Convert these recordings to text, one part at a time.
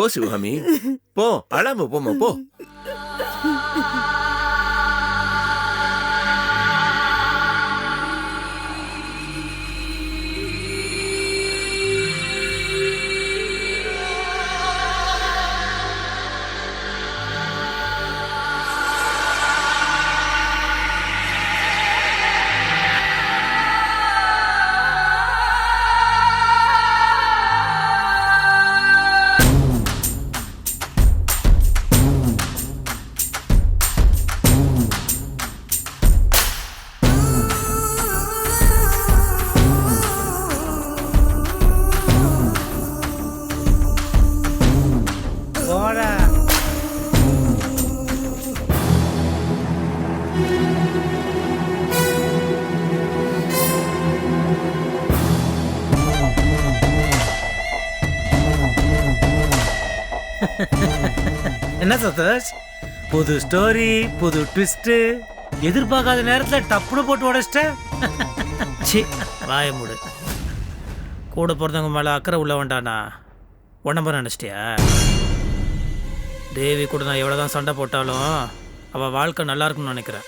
போ சிவகாமி போ அழாம போமா போ என்ன புது ஸ்டோரி புது ட்விஸ்ட் எதிர்பார்க்காத நேரத்தில் டப்புனு போட்டு உடச்சிட்ட சி வாய மூடு. கூட பிறந்தவங்க மேலே அக்கறை உள்ள வேண்டானா உடம்ப நினச்சிட்டியா? தேவி கூட நான் எவ்வளோ தான் சண்டை போட்டாலும் அவள் வாழ்க்கை நல்லா இருக்கும்னு நினைக்கிறேன்.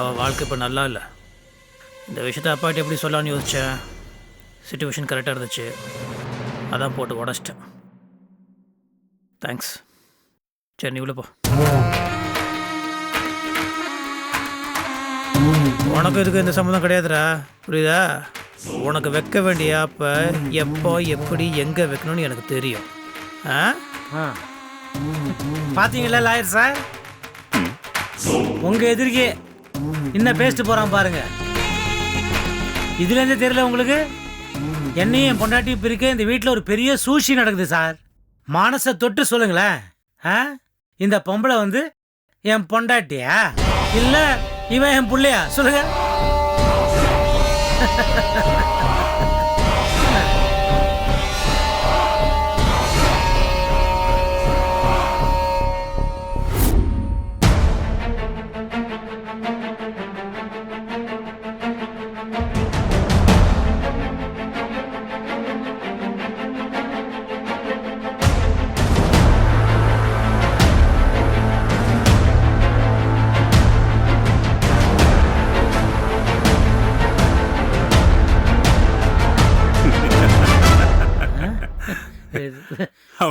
அவள் வாழ்க்கை இப்போ நல்லா இல்லை. இந்த விஷயத்த அப்பாட்ட எப்படி சொல்லலான்னு யோசித்தேன் சுச்சுவேஷன் கரெக்டாக இருந்துச்சு. அதான் போட்டு உடச்சிட்டேன். தேங்க்ஸ் சரி நீ உள்ள போ. உனக்கு இதுக்கு எந்த சம்மந்தம் கிடையாதுடா. புரியுதா? உனக்கு வைக்க வேண்டிய அப்ப எப்போ எப்படி எங்கே வைக்கணும்னு எனக்கு தெரியும். ஆ? பாத்தீங்களா லாயர் சார்? உங்க எதிரிக்கே என்ன பேசிட்டு போறான் பாருங்க. இதுல இருந்து தெரியல உங்களுக்கு? என்னையும் என் பொண்டாட்டியும் பிரிக்க இந்த வீட்டில் ஒரு பெரிய சூழ்ச்சி நடக்குது சார். மனசை தொட்டு சொல்லுங்களேன். ஆ? இந்த பொம்பளை வந்து என் பொண்டாட்டியா? இல்ல இவன் என் புள்ளையா? சொல்லுங்க.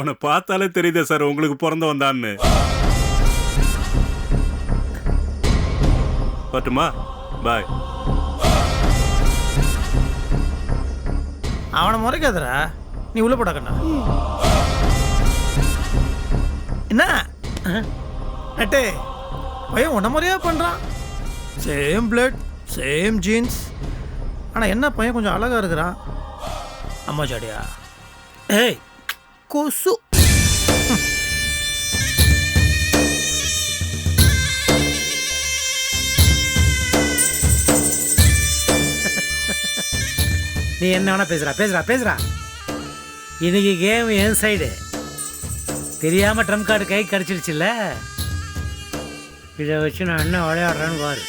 அவனை பார்த்தாலே தெரியுதே சார் உங்களுக்கு பிறந்த வந்தான்னு. பட்டுமா பாய் அவனை முறைக்காதடா. நீ உள்ள போடாக்கண்ணா கண்ணா. என்ன? அட்டே பையன் உன்ன முறையா பண்ணுறான் சேம் பிளட் சேம் ஜீன்ஸ் ஆனால் என்ன பையன் கொஞ்சம் அழகா இருக்கிறான்? அம்மா ஜாடியா. ஏய் கொசு. நீ என்ன வேணா பேசுறா பேசுறா பேசுறா. இன்னைக்கு கேம் என் சைடு தெரியாம ட்ரம் கார்டு கை கடிச்சிடுச்சுல்ல இதை வச்சு நான் என்ன விளையாடுறேன்னு பாரு.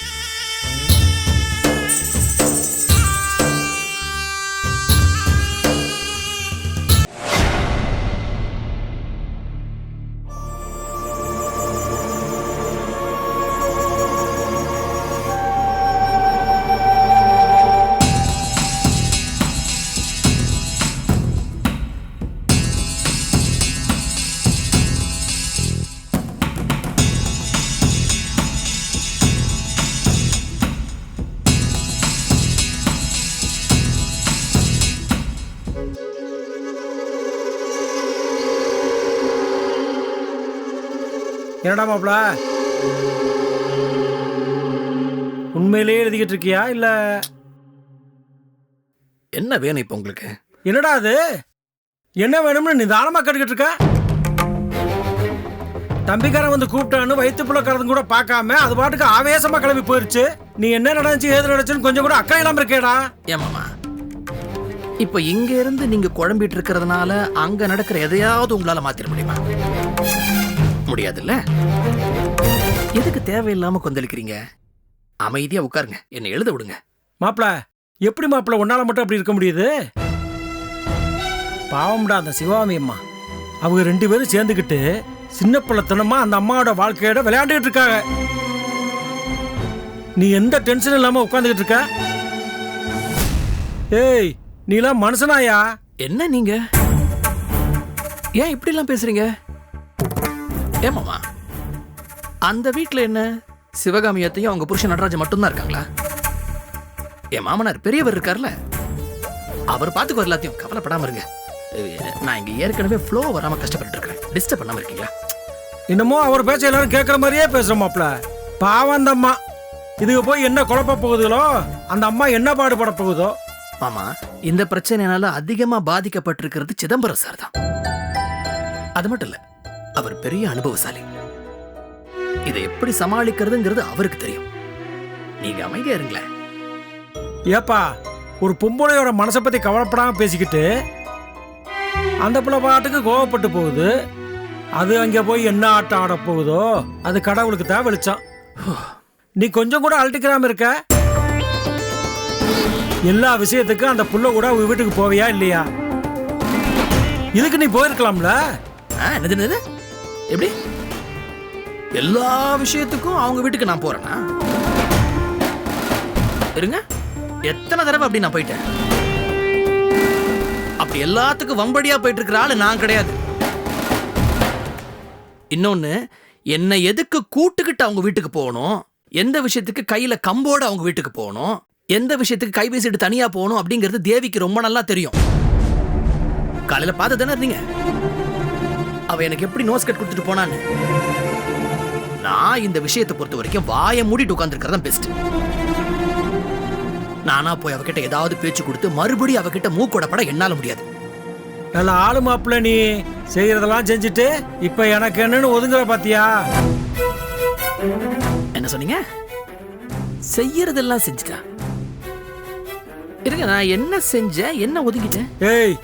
என்னடா மாப்ள? உண்மையிலேயே எழுதிக்கிட்டு இருக்கியா இல்ல? என்ன வேணும் இப்போ உங்களுக்கு? என்னடா அது? என்ன வேணும்னு நிதானமா கேட்டுக்கிட்டு இருக்க? தம்பிக்காரன் வந்து கூப்பிட்டான்னு வயிற்றுப்புள்ள கறந்து கூட பார்க்காம அது பாட்டுக்கு ஆவேசமா கிளம்பி போயிருச்சு. நீ என்ன நடந்துச்சு ஏது நடந்துச்சுன்னு கொஞ்சம் கூட அக்கறை இல்லாம இருக்கேடா ஏமாமா இப்ப இங்க இருந்து நீங்க குழம்பிட்டு இருக்கிறதுனால அங்க நடக்கிற எதையாவது உங்களால மாத்திர முடியுமா? முடியாதுல்ல? எதுக்கு தேவையில்லாம கொந்தளிக்கிறீங்க? அமைதியா உட்காருங்க. என்னை எழுத விடுங்க. மாப்பிள எப்படி மாப்பிள உன்னால மட்டும் அப்படி இருக்க முடியுது? பாவம்டா அந்த சிவாமி அம்மா. அவங்க ரெண்டு பேரும் சேர்ந்துக்கிட்டு சின்ன பிள்ளைத்தனமா அந்த அம்மாவோட வாழ்க்கையோட விளையாண்டுட்டு இருக்காங்க. நீ எந்த டென்ஷன் இல்லாம உட்காந்துக்கிட்டு இருக்க? ஏய் நீலாம் மனுஷனாயா? என்ன நீங்க? ஏன் இப்படி எல்லாம் பேசுறீங்க? ஏமாமா? அந்த வீட்ல என்ன? சிவகாமியத்தையும் அவங்க புருஷன் நடராஜன் மட்டும்தான் இருக்காங்களா? என் மாமனார் பெரியவர் இருக்கார்ல? அவர் பார்த்துக்குவார் எல்லாத்தையும். கவலைப்படாம இருங்க. நான் இங்க ஏற்கனவே ஃப்ளோ வராம கஷ்டப்பட்டு இருக்கேன் டிஸ்டர்ப் பண்ணாம இருக்கீங்களா? என்னமோ அவர் பேச்ச எல்லாரும் கேட்குற மாதிரியே பேசுற மாப்ள பாவம் அந்த அம்மா. இதுக்கு போய் என்ன குழப்ப போகுதுகளோ அந்த அம்மா என்ன பாடுபட போகுதோ? மாமா இந்த பிரச்சனைனால அதிகமா பாதிக்கப்பட்டிருக்கிறது சிதம்பரம் சார் தான். அது மட்டும் இல்ல. அவர் பெரிய அனுபவசாலி. இதை எப்படி சமாளிக்கிறதுங்கிறது அவருக்கு தெரியும். நீங்க அமைதியா இருங்களேன். ஏப்பா ஒரு பொம்பளையோட மனசை பத்தி கவலைப்படாம பேசிக்கிட்டு அந்த பிள்ளை பாட்டுக்கு கோவப்பட்டு போகுது. அது அங்க போய் என்ன ஆட்டம் ஆட போகுதோ அது கடவுளுக்கு தான் வெளிச்சம். நீ கொஞ்சம் கூட அழட்டிக்கிறாம இருக்க. எல்லா விஷயத்துக்கும் அந்த புள்ள கூட உங்க வீட்டுக்கு போவியா இல்லையா? இதுக்கு நீ போயிருக்கலாம்ல? என்னது? எப்படி? எல்லா விஷயத்துக்கும் அவங்க வீட்டுக்கு நான் போறேனா? இருங்க. எத்தனை தடவை அப்படி நான் போயிட்டேன்? அப்படி எல்லாத்துக்கும் வம்படியா போயிட்டு இருக்கிற ஆளு நான் கிடையாது. இன்னொன்னு என்னை எதுக்கு கூட்டுக்கிட்டு அவங்க வீட்டுக்கு போகணும்? எந்த விஷயத்துக்கு கையில கம்போட அவங்க வீட்டுக்கு போகணும்? எந்த விஷயத்துக்கு கை வீசிட்டு தனியா போகணும்? அப்படிங்கிறது தேவிக்கு ரொம்ப நல்லா தெரியும். காலையில பார்த்து தானே இருந்தீங்க? அவ எனக்கு எப்படி நோஸ் கட் கொடுத்துட்டு போனான்னு? நான் இந்த விஷயத்தை பொறுத்த வரைக்கும் வாயை மூடிட்டு உட்காந்துருக்கிறது தான் பெஸ்ட் நானா போய் அவகிட்ட ஏதாவது பேச்சு கொடுத்து மறுபடியும் அவகிட்ட மூக்கோட பட என்னால முடியாது. நல்ல ஆளு மாப்பிள்ள நீ. செய்யறதெல்லாம் செஞ்சுட்டு இப்ப எனக்கு என்னன்னு ஒதுங்குற பாத்தியா? என்ன சொன்னீங்க? செய்யறதெல்லாம் செஞ்சுட்டா? இருங்க நான் என்ன செஞ்சேன் என்ன ஒதுக்கிட்டேன் ஏய்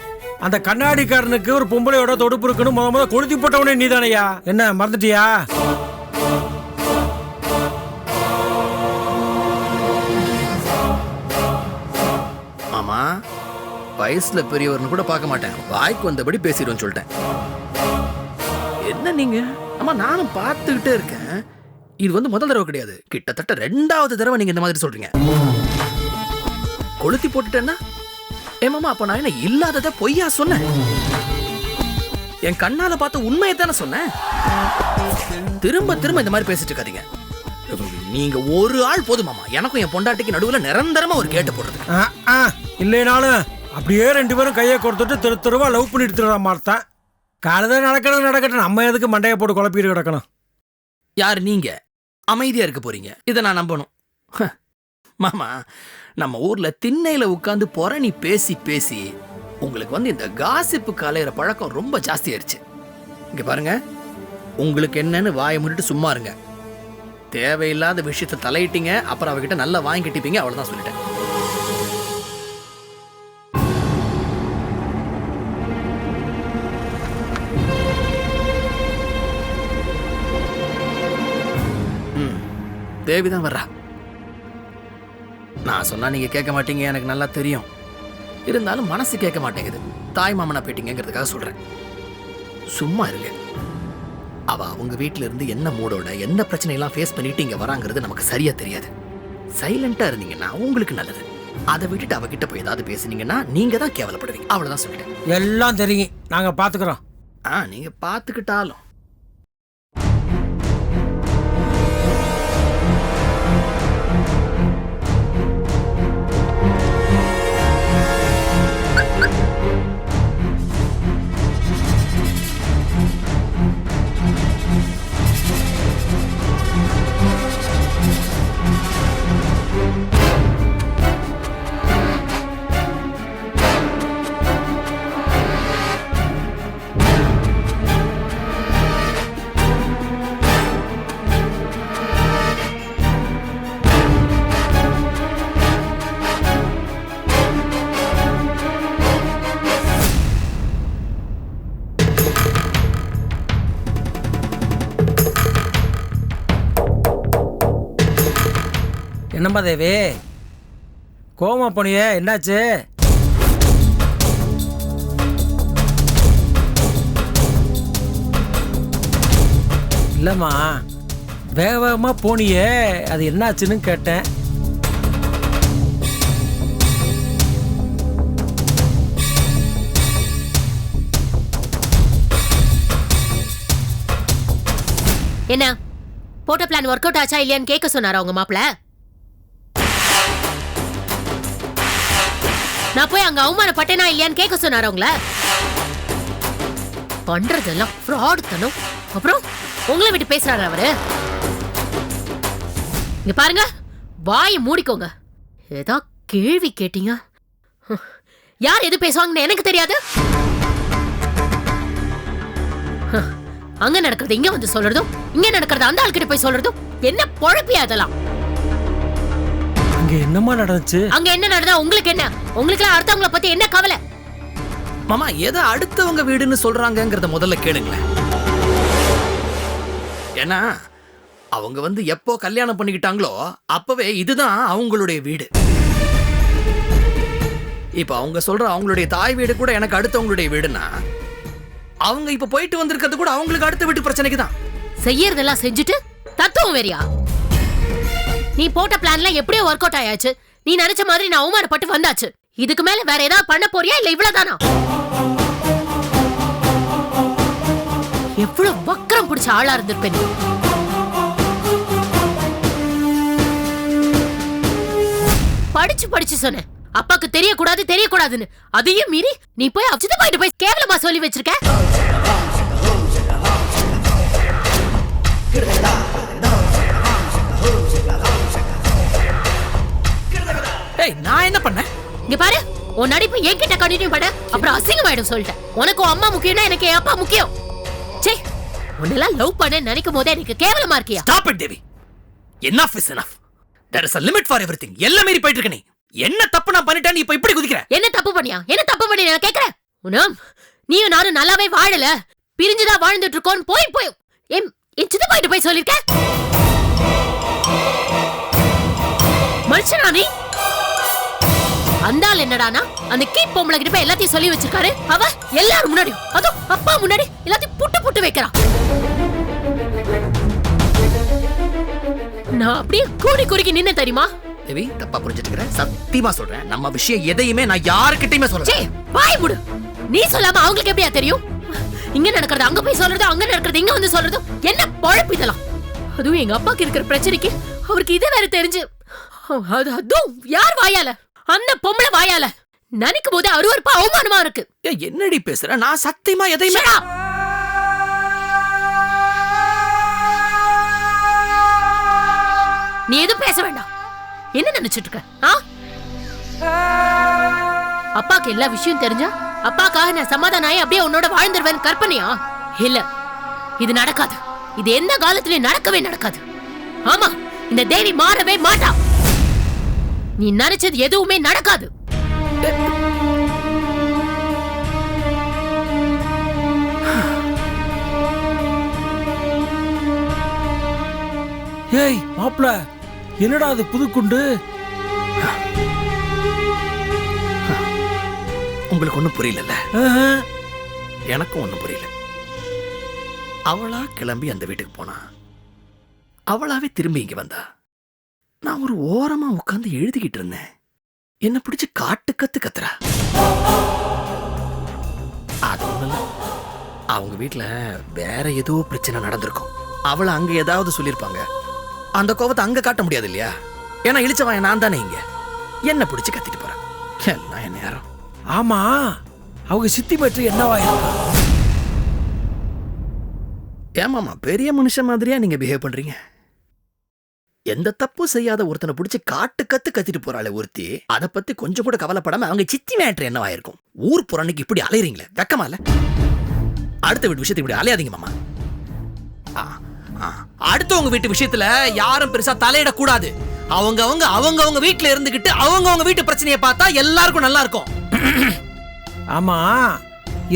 அந்த கண்ணாடிக்காரனுக்கு ஒரு பொம்பளையோட தொடுப்பு இருக்குன்னு முத முத கொளுத்தி போட்டவனே நீதானையா? என்ன மறந்துட்டியா? ஆமா வயசுல பெரியவர்னு கூட பார்க்க மாட்டேன். வாய்க்கு வந்தபடி பேசிடுவேன் சொல்லிட்டேன். என்ன நீங்க? ஆமா நானும் பார்த்துக்கிட்டே இருக்கேன். இது வந்து முதல் தடவை கிடையாது. கிட்டத்தட்ட ரெண்டாவது தடவை நீங்க இந்த மாதிரி சொல்றீங்க. கொளுத்தி போட்டுட்டேன்னா ஏமாமா அப்ப நான் என்ன இல்லாதத பொய்யா சொன்னேன்? என் கண்ணால பார்த்த உண்மையை தானே சொன்னேன்? திரும்ப திரும்ப இந்த மாதிரி பேசிட்டு இருக்காதீங்க. நீங்க ஒரு ஆள் போதுமாமா எனக்கும் என் பொண்டாட்டிக்கு நடுவுல நிரந்தரமா ஒரு கேட்டு போடுறது. இல்லைனாலும் அப்படியே ரெண்டு பேரும் கையை கொடுத்துட்டு திரு திருவா லவ் பண்ணிட்டு திருற மாட்டேன் காலையில் நடக்கிறது நடக்கட்டும். நம்ம எதுக்கு மண்டையை போட்டு குழப்பிட்டு கிடக்கணும்? யார் நீங்க? அமைதியா இருக்க போறீங்க. இதை நான் நம்பணும். மாமா நம்ம ஊர்ல திண்ணையில உட்காந்து புறணி பேசி பேசி உங்களுக்கு வந்து இந்த காசிப்பு கலையிற பழக்கம் ரொம்ப ஜாஸ்தி ஆயிருச்சு. இங்க பாருங்க உங்களுக்கு என்னன்னு வாயை மூடிட்டு சும்மா இருங்க. தேவையில்லாத விஷயத்த தலையிட்டீங்க அப்புறம் அவகிட்ட நல்லா வாங்கி கட்டிப்பீங்க அவ்வளவுதான் சொல்லிட்டேன். ம், தேவி தான் வர்றா. நான் சொன்னா நீங்க கேட்க மாட்டீங்க எனக்கு நல்லா தெரியும். இருந்தாலும் மனசு கேட்க மாட்டேங்குது. தாய் மாமனா போயிட்டீங்கிறதுக்காக சொல்றேன். சும்மா இருங்க. அவ அவங்க வீட்ல இருந்து என்ன மூடோட என்ன பிரச்சனையெல்லாம் ஃபேஸ் பண்ணிட்டு இங்க வராங்கிறது நமக்கு சரியா தெரியாது. சைலண்டா இருந்தீங்கன்னா உங்களுக்கு நல்லது. அதை விட்டுட்டு அவகிட்ட போய் ஏதாவது பேசுனீங்கன்னா நீங்க தான் கேவலப்படுவீங்க. அவ்வளவுதான் சொல்லிட்டேன். எல்லாம் தெரியும். நாங்க பாத்துக்கிறோம். ஆ நீங்க பாத்துக்கிட்டாலும். என்னம்மா தேவி கோமா போனியே என்னாச்சு? இல்லைம்மா வேக வேகமாக போனியே அது என்னாச்சுன்னு கேட்டேன். என்ன? போட்ட பிளான் ஒர்க் அவுட் ஆச்சா இல்லையான்னு கேட்க சொன்னாரா உங்க மாப்பிள நான் போய் அங்க அவமானப்பட்டேனா இல்லையான்னு கேட்க சொன்னார் அவங்கள. பண்றதெல்லாம் ஃப்ராட் தனம். அப்புறம் உங்களை விட்டு பேசுறாரு அவரு. இங்க பாருங்க வாயை மூடிக்கோங்க. ஏதா கேள்வி கேட்டீங்க? யார் எது பேசுவாங்கன்னு எனக்கு தெரியாது. அங்க நடக்கிறது இங்க வந்து சொல்றதும் இங்க நடக்கிறது அந்த ஆள்கிட்ட போய் சொல்றதும் என்ன பொழப்பியா அதெல்லாம். அங்கே என்னம்மா நடந்துச்சு? அங்க என்ன நடந்தா உங்களுக்கு என்ன? உங்களுக்கு அடுத்தவங்கள பத்தி என்ன கவலை? மாமா எதை அடுத்தவங்க வீடுன்னு சொல்றாங்கங்கிறத முதல்ல கேளுங்களேன். ஏன்னா அவங்க வந்து எப்போ கல்யாணம் பண்ணிக்கிட்டாங்களோ அப்பவே இதுதான் அவங்களுடைய வீடு. இப்ப அவங்க சொல்ற அவங்களுடைய தாய் வீடு கூட எனக்கு அடுத்தவங்களுடைய வீடுன்னா அவங்க இப்ப போயிட்டு வந்திருக்கிறது கூட அவங்களுக்கு அடுத்த வீட்டு பிரச்சனைக்கு தான் செய்யறதெல்லாம் செஞ்சுட்டு தத்துவம் வேறியா? நீ போட்ட பிளான்ல எப்படியோ ஒர்க் அவுட் ஆயாச்சு. நீ நினைச்ச மாதிரி நான் அவமானப்பட்டு வந்தாச்சு. இதுக்கு மேல வேற ஏதாவது பண்ண போறியா? இல்ல இவ்வளவுதானா? எவ்வளவு வக்கரம் பிடிச்ச ஆளா இருந்திருப்பேன் படிச்சு படிச்சு சொன்னேன். அப்பாக்கு தெரியக்கூடாது தெரியக்கூடாதுன்னு. அதையும் மீறி நீ போய் அச்சித போயிட்டு போய் கேவலமா சொல்லி வச்சிருக்க? ஏய் நான் என்ன பண்ணேன்? இங்க பாரு உன் நடிப்பு என்கிட்ட கண்டினியூ பண்ண அப்புறம் அசிங்கமாயிடும் சொல்லிட்டேன். உனக்கு உன் அம்மா முக்கியம்னா எனக்கு என் அப்பா முக்கியம். சே உன்னெல்லாம் லவ் பண்ண நினைக்கும் போதே எனக்கு கேவலமா இருக்கியா? Stop it Devi enough is enough. There is a limit for everything. எல்லாம் மீறி போயிட்டு இருக்க நீ. என்ன தப்பு நான் பண்ணிட்டேன்னு இப்ப இப்படி குதிக்கிற? என்ன தப்பு பண்ணியா? என்ன தப்பு பண்ணி நான் கேக்குறேன்? உனம் நீயும் நானும் நல்லாவே வாழல. பிரிஞ்சுதான் வாழ்ந்துட்டு இருக்கோம் போய் போய். என் என் சித்தப்பாயிட்டு போய் சொல்லிருக்க? மனுஷனா நீ? அந்த ஆள் என்னடானா? அந்த கீப் பொம்பளை கிட்ட போய் எல்லாத்தையும் சொல்லி வச்சிருக்காரு. அவ எல்லாரும் முன்னாடி அதுவும் அப்பா முன்னாடி எல்லாத்தையும் புட்டு புட்டு வைக்கிறான் நான் அப்படியே கூடி குறுக்கி நின்னு தெரியுமா? தேவி தப்பா புரிஞ்சுட்டு சத்தியமா சொல்றேன். நம்ம விஷயம் எதையுமே நான் யாருக்கிட்டயுமே சொல்றேன் வாய் முடு. நீ சொல்லாம அவங்களுக்கு எப்படியா தெரியும்? இங்க நடக்கிறது அங்க போய் சொல்றது அங்க நடக்கிறது இங்க வந்து சொல்றது. என்ன பொழப்பு இதெல்லாம்? அதுவும் எங்க அப்பாக்கு இருக்கிற பிரச்சனைக்கு அவருக்கு இது வேற தெரிஞ்சு. அது அதுவும் யார் வாயால? அந்த பொம்பளை வாயால நினைக்கும் போது அருவருப்பா அவமானமா இருக்கு. என்னடி பேசுற? நான் சத்தியமா எதையுமே! நீ எதுவும் பேச வேண்டாம். என்ன நினைச்சிட்டு இருக்க? அப்பாக்கு எல்லா விஷயம் தெரிஞ்சா அப்பாக்காக நான் சமாதானம் ஆகி அப்படியே உன்னோட வாழ்ந்துருவேன் கற்பனையா? இல்ல இது நடக்காது. இது எந்த காலத்திலயும் நடக்கவே நடக்காது. ஆமா இந்த தேவி மாறவே மாட்டா. நீ நினைச்சது எதுவுமே நடக்காது. ஏய் மாப்பிள என்னடா அது புதுக்குண்டு உங்களுக்கு ஒண்ணும் புரியல ஆஹா. எனக்கும் ஒண்ணும் புரியல. அவளா கிளம்பி அந்த வீட்டுக்கு போனா. அவளாவே திரும்பி இங்க வந்தா. நான் ஒரு ஓரமா உட்கார்ந்து எழுதிக்கிட்டு இருந்தேன். என்ன பிடிச்சு காட்டு கத்து கத்துறா. அது ஒண்ணும் இல்ல. அவங்க வீட்ல வேற ஏதோ பிரச்சனை நடந்திருக்கும். அவளை அங்க ஏதாவது சொல்லியிருப்பாங்க. அந்த கோவத்தை அங்க காட்ட முடியாது இல்லையா? ஏன்னா இழிச்சவன் நான் தானே இங்க. என்ன பிடிச்சு கத்திட்டு போறேன் எல்லாம் என்ன நேரம் ஆமா அவங்க சித்தி மேட்ரு என்னவா இருக்கா? ஏமாமா பெரிய மனுஷன் மாதிரியா நீங்க பிஹேவ் பண்றீங்க? எந்த தப்பும் செய்யாத ஒருத்தனை பிடிச்சி காட்டு கத்து கத்திட்டு போறாளே ஒருத்தி. அதை பத்தி கொஞ்சம் கூட கவலைப்படாம அவங்க சித்தி மேட்ரு என்னவாயிருக்கும் ஊர் புறன்னைக்கு இப்படி அலையறீங்களே வெக்கமா இல்ல? அடுத்த வீட்டு விஷயத்தை இப்படி அலையாதீங்க மாமா. அடுத்தவங்க வீட்டு விஷயத்துல யாரும் பெருசா தலையிடக்கூடாது. அவங்க அவங்க அவங்க அவங்க வீட்டுல இருந்துகிட்டு அவங்க அவங்க வீட்டு பிரச்சனையை பார்த்தா எல்லாருக்கும் நல்லா இருக்கும். ஆமா.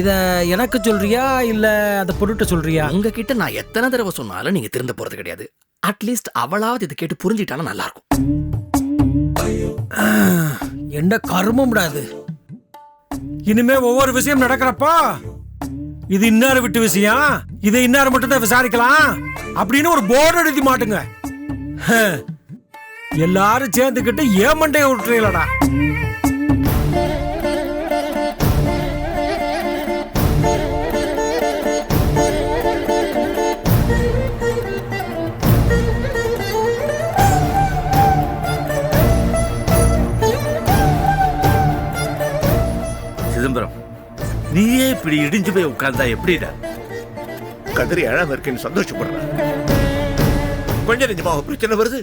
இத எனக்கு சொல்றியா இல்ல அந்த பொருட்ட சொல்றியா? உங்ககிட்ட நான் எத்தனை தடவை சொன்னாலும் நீங்க திருந்த போறது கிடையாது. அட்லீஸ்ட் அவளாவது இதை கேட்டு புரிஞ்சுக்கிட்டாலும் நல்லா இருக்கும் என்ன கருமம் விடாது. இனிமே ஒவ்வொரு விஷயம் நடக்கிறப்போ இது இன்னார விட்டு விஷயம்? இதை இன்னார் மட்டும்தான் விசாரிக்கலாம்? அப்படின்னு ஒரு போர்டு எழுதி மாட்டுங்க. ஹ. எல்லாரும் சேர்ந்துக்கிட்டு ஏன் விட்டுறீங்களடா நீயே இப்படி இடிஞ்சு போய் உட்கார்ந்தா எப்படிடா? கதறி அழாம இருக்கேன்னு சந்தோஷப்படுறேன் கொஞ்ச நெஞ்சமாக பிரச்சனை வருது.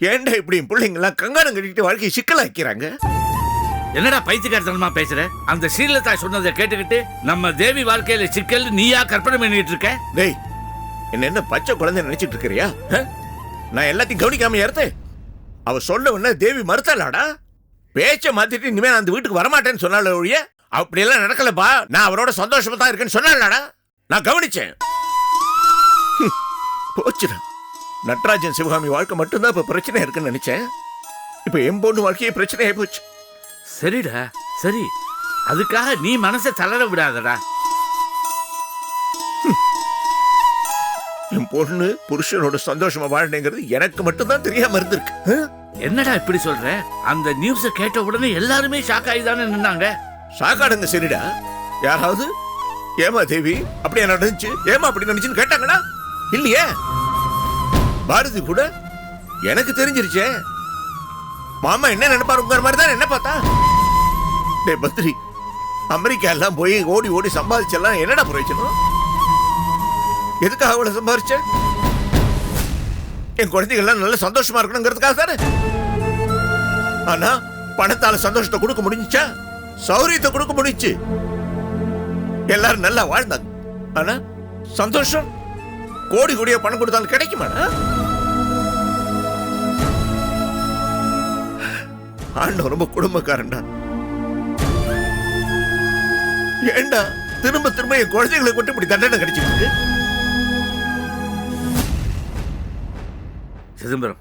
ஏன்டா இப்படி என் பிள்ளைங்க எல்லாம் கங்காரம் கட்டிட்டு வாழ்க்கையை சிக்கலாக்கிறாங்க? என்னடா பைத்தியக்காரத்தனமா பேசுற? அந்த ஸ்ரீலதா சொன்னதை கேட்டுக்கிட்டு நம்ம தேவி வாழ்க்கையில சிக்கல் நீயா கற்பனை பண்ணிட்டு இருக்க? டேய் என்ன என்ன பச்சை குழந்தை நினைச்சிட்டு இருக்கிறியா? நான் எல்லாத்தையும் கவனிக்காம ஏறத்தேன் அவ சொல்ல உடனே தேவி மறுத்தாளாடா? பேச்ச மாத்திட்டு இனிமே நான் அந்த வீட்டுக்கு வரமாட்டேன்னு சொன்னால ஒழிய அப்படியெல்லாம் நடக்கலப்பா. நான் அவரோட சந்தோஷமா தான் இருக்கேன்னு சொன்னாலாடா நான் கவனிச்சேன். போச்சுடா. நட்ராஜன் சிவகாமி வாழ்க்கை மட்டும்தான் இப்ப பிரச்சனை இருக்குன்னு நினைச்சேன். இப்ப என் பொண்ணு வாழ்க்கையே பிரச்சனை ஆகி போச்சு. சரிடா சரி. அதுக்காக நீ மனசை தளர விடாதடா. என் பொண்ணு புருஷனோட சந்தோஷமா வாழ்ந்தேங்கிறது எனக்கு மட்டும்தான் தெரியாம இருந்திருக்கு? என்னடா இப்படி சொல்ற? அந்த நியூஸ கேட்ட உடனே எல்லாருமே ஷாக் ஆகி தானே நின்னாங்க. சாக்காடுங்க சரிடா. யாராவது? ஏமா தேவி அப்படியே நடந்துச்சு? ஏமா அப்படி நடந்துச்சுன்னு கேட்டாங்களா? இல்லையே? பாரதி கூட எனக்கு தெரிஞ்சிருச்சே. மாமா என்ன நினைப்பாருங்கிற மாதிரி தான் என்ன பார்த்தா? டே பத்ரி அமெரிக்கா எல்லாம் போய் ஓடி ஓடி சம்பாதிச்செல்லாம் என்னடா பிரயோஜனம்? எதுக்காக அவ்வளோ சம்பாதிச்ச? என் குழந்தைகள்லாம் நல்ல சந்தோஷமா இருக்கணுங்கிறதுக்காக தானே ஆனா பணத்தால சந்தோஷத்தை கொடுக்க முடிஞ்சுச்சா? சௌரியத்தை கொடுக்க முடிச்சு எல்லாரும் நல்லா வாழ்ந்தாங்க. ஆனா சந்தோஷம். கோடி கோடியா பணம் கொடுத்தாலும் கிடைக்குமாடா ஆண்டவன் ரொம்ப குடும்பக்காரன்டா. ஏண்டா திரும்ப திரும்ப என் குழந்தைகளை கொண்டு இப்படி தண்டனை கிடைச்சிருக்கு சிதம்பரம்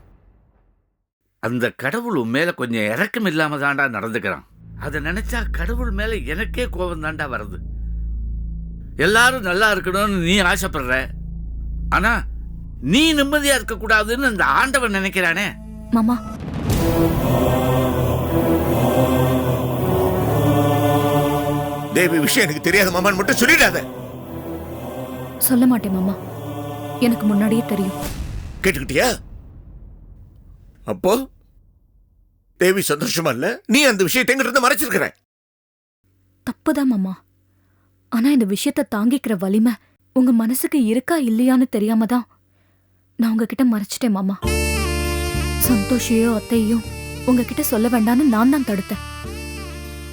அந்த கடவுள் உன் மேல கொஞ்சம் இறக்கம் இல்லாம தாண்டா நடந்துக்கிறான். அதை நினைச்சா கடவுள் மேல எனக்கே கோபம் தாண்டா வருது. எல்லாரும் நல்லா இருக்கணும்னு நீ ஆசைப்படுற. ஆனா நீ நிம்மதியா இருக்க கூடாதுன்னு அந்த ஆண்டவன் நினைக்கிறானே. மாமா. தேவி விஷயம் எனக்கு தெரியாத மாமான்னு மட்டும் சொல்லிடாத. சொல்ல மாட்டேன் மாமா. எனக்கு முன்னாடியே தெரியும். கேட்டுக்கிட்டியா? அப்போ? தேவி சந்தோஷமா இல்ல? நீ அந்த விஷயத்தை எங்கிட்ட மறைச்சிருக்கிற? தப்புதான் மாமா. ஆனா இந்த விஷயத்த தாங்கிக்கிற வலிமை உங்க மனசுக்கு இருக்கா இல்லையான்னு தெரியாம தான் நான் உங்ககிட்ட மறைச்சிட்டேன் மாமா. சந்தோஷையோ அத்தையோ உங்ககிட்ட சொல்ல வேண்டாம்னு நான் தான் தடுத்தேன்.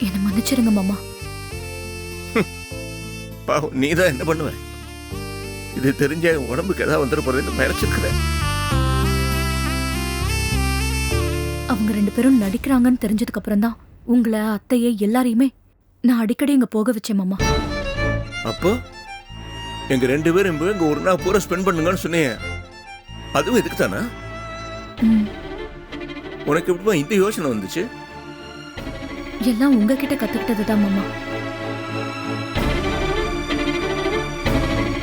என்னை மன்னிச்சிருங்க மாமா. பாவம் நீ தான் என்ன பண்ணுவ? இது தெரிஞ்ச உடம்புக்கு ஏதாவது வந்துட போறதுன்னு மறைச்சிருக்கிற. அவங்க ரெண்டு பேரும் நடிக்கிறாங்கன்னு தெரிஞ்சதுக்கு அப்புறம் தான் உங்களை அத்தையை எல்லாரையுமே நான் அடிக்கடி இங்க போக வச்சேன் மாமா. அப்போ? எங்க ரெண்டு பேரும் இங்க ஒரு நாள் பூரா ஸ்பெண்ட் பண்ணுங்கன்னு சொன்னேன் அதுவும் இதுக்கு தானா? உனக்கு எப்படிமா இந்த யோசனை வந்துச்சு? எல்லாம் உங்ககிட்ட கத்துக்கிட்டதுதான் மாமா.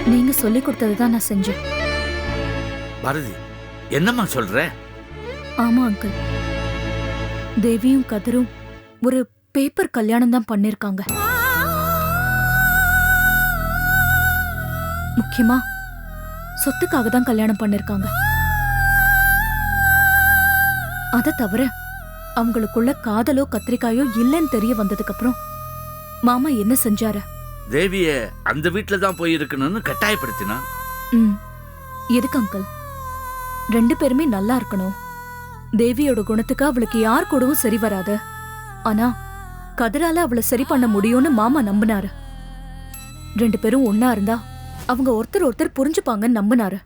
நீங்க சொல்லி கொடுத்ததுதான் நான் செஞ்சேன். பாரதி என்னம்மா சொல்ற? ஆமா அங்கிள் தேவியும் கதிரும் ஒரு பேப்பர் கல்யாணம் தான் பண்ணிருக்காங்க. முக்கியமா சொத்துக்காக தான் கல்யாணம் பண்ணிருக்காங்க. அத தவிர அவங்களுக்குள்ள காதலோ கத்திரிக்காயோ இல்லைன்னு தெரிய வந்ததுக்கு அப்புறம் மாமா என்ன செஞ்சாரு? தேவிய அந்த வீட்டுல தான் போய் இருக்கணும்னு கட்டாயப்படுத்தினா? ம். எதுக்கு அங்கிள் ரெண்டு பேருமே நல்லா இருக்கணும். தேவியோட குணத்துக்கு அவளுக்கு யார் கூடவும் சரி வராது. ஆனா கதிரால அவளை சரி பண்ண முடியும்னு மாமா நம்பினாரு. ரெண்டு பேரும் ஒண்ணா இருந்தா அவங்க ஒருத்தர் ஒருத்தர் புரிஞ்சுப்பாங்கன்னு நம்பினாரு.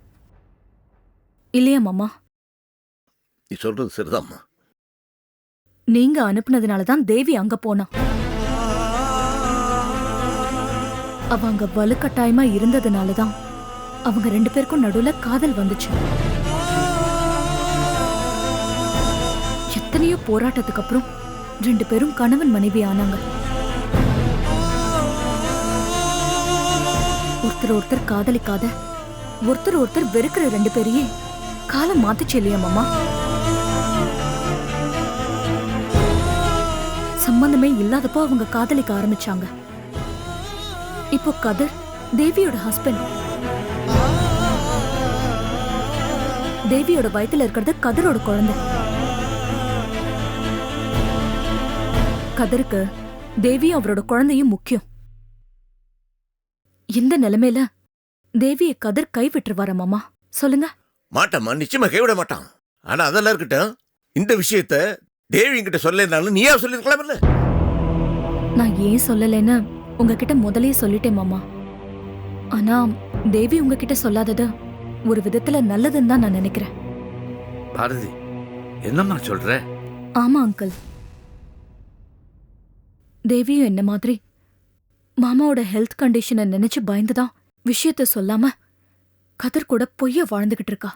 இல்லையா மாமா? நீ சொல்றது சரிதாம்மா நீங்க அனுப்புனதுனால தான் தேவி அங்க போனா. அவ அங்க வலுக்கட்டாயமா இருந்ததுனால தான் அவங்க ரெண்டு பேருக்கும் நடுவுல காதல் வந்துச்சு. எத்தனையோ போராட்டத்துக்கு அப்புறம் ரெண்டு பேரும் கணவன் மனைவி ஆனாங்க. ஒருத்தர் ஒருத்தர் காதலிக்காத ஒருத்தர் ஒருத்தர் வெறுக்கிற ரெண்டு பேரையே காலம் மாத்துச்சு இல்லையா மாமா? சம்பந்தமே இல்லாதப்போ அவங்க காதலிக்க ஆரம்பிச்சாங்க. இப்போ கதர் தேவியோட ஹஸ்பண்ட் தேவியோட வயித்துல இருக்கிறது கதரோட குழந்தை. கதருக்கு தேவியும் அவரோட குழந்தையும் முக்கியம். இந்த நிலைமையில தேவிய கதர் கை விட்டுருவாரா மாமா? சொல்லுங்க. மாட்டாம்மா நிச்சயமா கைவிட மாட்டான். ஆனா அதெல்லாம் இருக்கட்டும் இந்த விஷயத்த தேவி கிட்ட சொல்லனாலும் நீயா சொல்லிருக்கலாம்ல நான் ஏன் சொல்லலைன்னு உங்ககிட்ட முதல்லயே சொல்லிட்டேன் மாமா. ஆனா தேவி உங்ககிட்ட சொல்லாதது ஒரு விதத்துல நல்லதுன்னு தான் நான் நினைக்கிறேன். பாரதி என்னம்மா சொல்ற? ஆமா அங்கிள். தேவியும் என்ன மாதிரி? மாமாவோட ஹெல்த் கண்டிஷனை நினைச்சு பயந்துதான் விஷயத்த சொல்லாம கதர் கூட பொய்ய வாழ்ந்துகிட்டு இருக்கா?